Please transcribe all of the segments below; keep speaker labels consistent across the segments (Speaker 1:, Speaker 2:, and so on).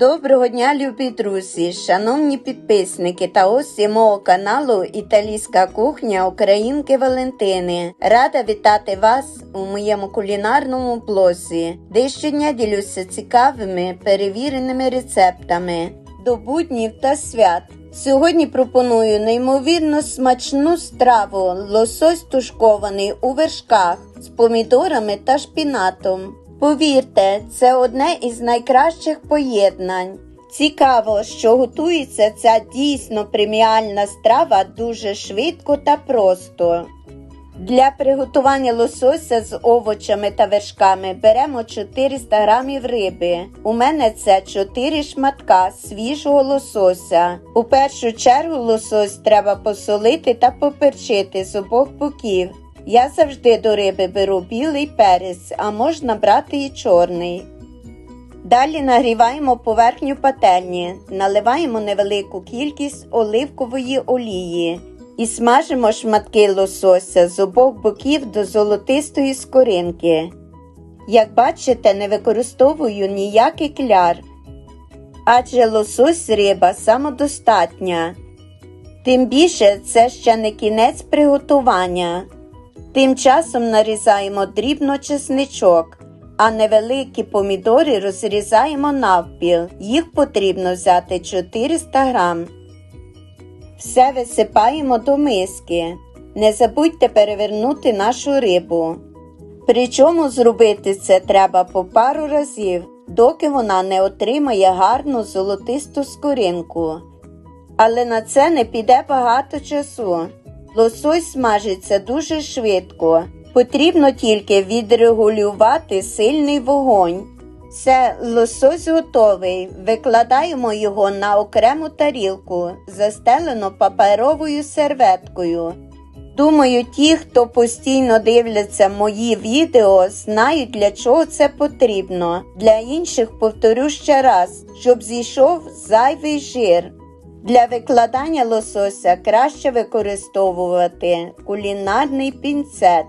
Speaker 1: Доброго дня, любі друзі, шановні підписники та гості мого каналу Італійська кухня Українки Валентини. Рада вітати вас у моєму кулінарному блозі, де щодня ділюся цікавими перевіреними рецептами до буднів та свят. Сьогодні пропоную неймовірно смачну страву лосось тушкований у вершках з помідорами та шпінатом. Повірте, це одне із найкращих поєднань. Цікаво, що готується ця дійсно преміальна страва дуже швидко та просто. Для приготування лосося з овочами та вершками беремо 400 г риби. У мене це 4 шматка свіжого лосося. У першу чергу лосось треба посолити та поперчити з обох боків. Я завжди до риби беру білий перець, а можна брати і чорний. Далі нагріваємо поверхню пательні, наливаємо невелику кількість оливкової олії і смажимо шматки лосося з обох боків до золотистої скоринки. Як бачите, не використовую ніякий кляр, адже лосось риба самодостатня. Тим більше це ще не кінець приготування. Тим часом нарізаємо дрібно чесничок, а невеликі помідори розрізаємо навпіл. Їх потрібно взяти 400 грам. Все висипаємо до миски. Не забудьте перевернути нашу рибу. Причому зробити це треба по пару разів, доки вона не отримає гарну золотисту скоринку. Але на це не піде багато часу. Лосось смажиться дуже швидко. Потрібно тільки відрегулювати сильний вогонь. Все, лосось готовий. Викладаємо його на окрему тарілку, застелену паперовою серветкою. Думаю, ті, хто постійно дивляться мої відео, знають, для чого це потрібно. Для інших повторю ще раз, щоб зійшов зайвий жир. Для викладання лосося краще використовувати кулінарний пінцет.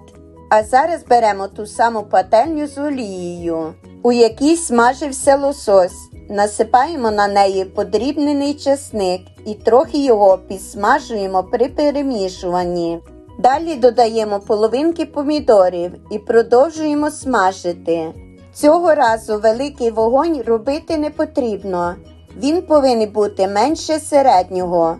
Speaker 1: А зараз беремо ту саму пательню з олією, у якій смажився лосось. Насипаємо на неї подрібнений чесник і трохи його підсмажуємо при перемішуванні. Далі додаємо половинки помідорів і продовжуємо смажити. Цього разу великий вогонь робити не потрібно. Він повинен бути менше середнього.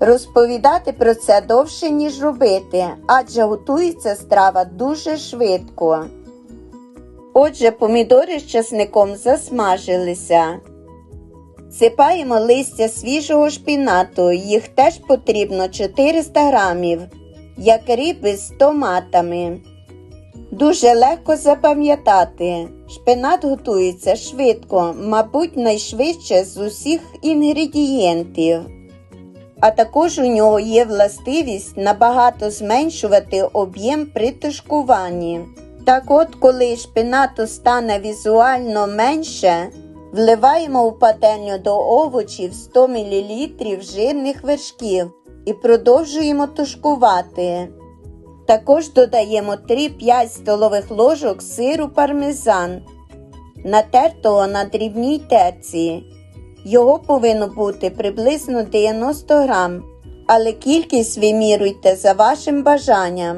Speaker 1: Розповідати про це довше, ніж робити, адже готується страва дуже швидко. Отже, помідори з часником засмажилися. Сипаємо листя свіжого шпінату, їх теж потрібно 400 грамів, як риби з томатами. Дуже легко запам'ятати. Шпинат готується швидко, мабуть, найшвидше з усіх інгредієнтів. А також у нього є властивість набагато зменшувати об'єм при тушкуванні. Так от, коли шпинату стане візуально менше, вливаємо у пательню до овочів 100 мл жирних вершків і продовжуємо тушкувати. Також додаємо 3-5 столових ложок сиру пармезан, натертого на дрібній терці. Його повинно бути приблизно 90 грам, але кількість виміруйте за вашим бажанням.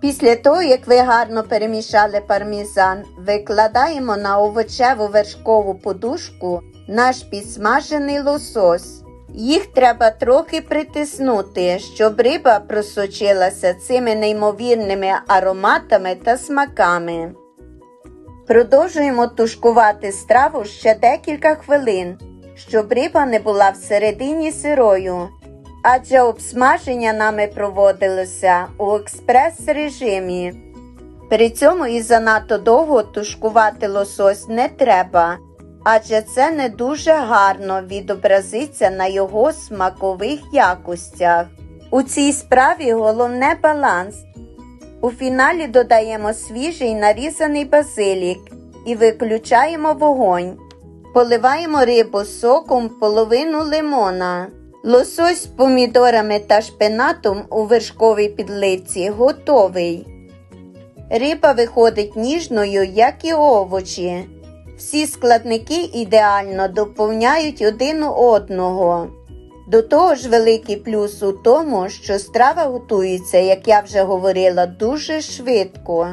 Speaker 1: Після того, як ви гарно перемішали пармезан, викладаємо на овочеву вершкову подушку наш підсмажений лосось. Їх треба трохи притиснути, щоб риба просочилася цими неймовірними ароматами та смаками. Продовжуємо тушкувати страву ще декілька хвилин, щоб риба не була всередині сирою, адже обсмаження нами проводилося у експрес-режимі. При цьому і занадто довго тушкувати лосось не треба, адже це не дуже гарно відобразиться на його смакових якостях. У цій справі головне баланс. У фіналі додаємо свіжий нарізаний базилік і виключаємо вогонь. Поливаємо рибу соком половину лимона. Лосось з помідорами та шпинатом у вершковій підливці готовий. Риба виходить ніжною, як і овочі. Всі складники ідеально доповняють один одного. До того ж, великий плюс у тому, що страва готується, як я вже говорила, дуже швидко.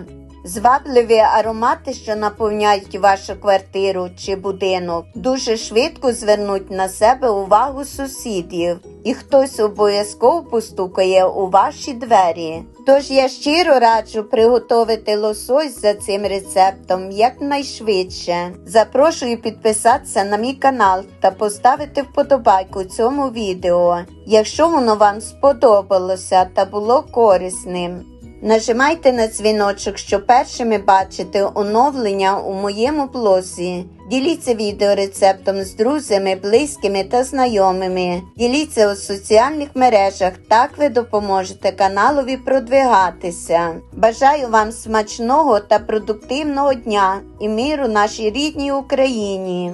Speaker 1: Звабливі аромати, що наповняють вашу квартиру чи будинок, дуже швидко звернуть на себе увагу сусідів, і хтось обов'язково постукає у ваші двері. Тож я щиро раджу приготувати лосось за цим рецептом якнайшвидше. Запрошую підписатися на мій канал та поставити вподобайку цьому відео, якщо воно вам сподобалося та було корисним. Нажимайте на дзвіночок, щоб першими бачити оновлення у моєму блозі. Діліться відеорецептом з друзями, близькими та знайомими. Діліться у соціальних мережах, так ви допоможете каналові продвигатися. Бажаю вам смачного та продуктивного дня і миру нашій рідній Україні.